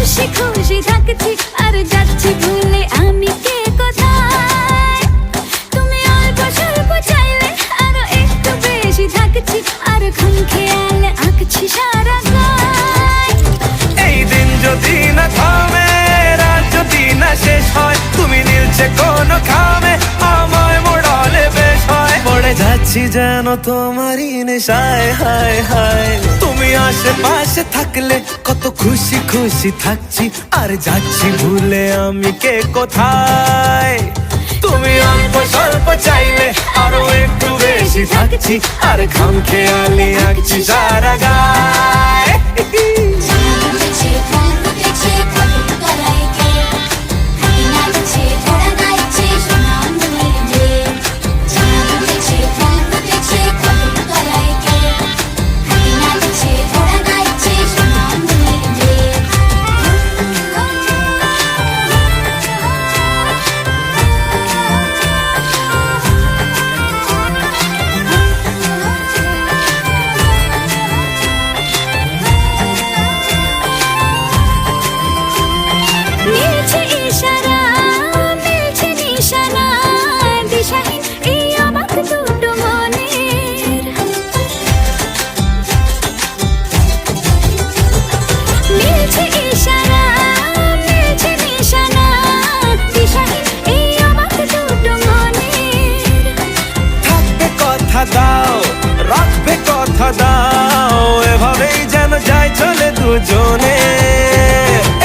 খুশি খুশি থাকছি, আর যাচ্ছি ভুলে আমি কে কোথায়? তুমি অল্প স্বল্প চাইলে আরও একটু বেশি থাকছি, আর খাম খেয়ালে আঁকছি সারা এই দিন যদি না থামে যদি না শেষ হয়, তুমি নীলছে কোন খামে, আমায় মোড়ালে বেশ হয়। পড়ে যাচ্ছি যেন তোমারই নেশায়, হায় হায়। তুমি আশেপাশে থাকলে খুশি খুশি থাকছি, আর যাচ্ছি ভুলে আমি কে কোথায়? তুমি অল্প স্বল্প চাইলে আরও একটু বেশি থাকছি, আর খাম খেয়ালি আঁকছি সারা গায়। কথা দাও, রাখবে কথা দাও, এভাবেই যেন যায় চলে দুজনে।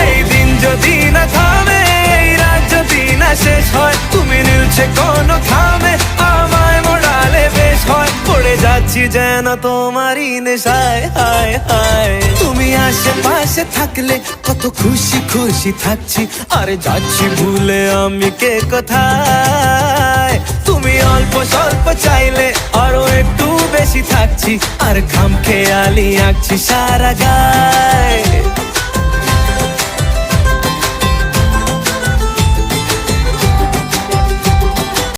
এই দিন যদি না থামে, এই রাত যদি না শেষ হয়, তুমি নিলছে কোন খামে, আমায় মোড়ালে বেশ হয়। পড়ে যাচ্ছি যেন তোমারই নেশায়, হায় হায়। তুমি আশেপাশে থাকলে কত খুশি খুশি থাকছি, আর যাচ্ছি ভুলে আমি কে কোথায়? স্বল্প চাইলে আরও একটু বেশি থাকছি। আর খাম খেয়ালি আঁকছি সারা গায়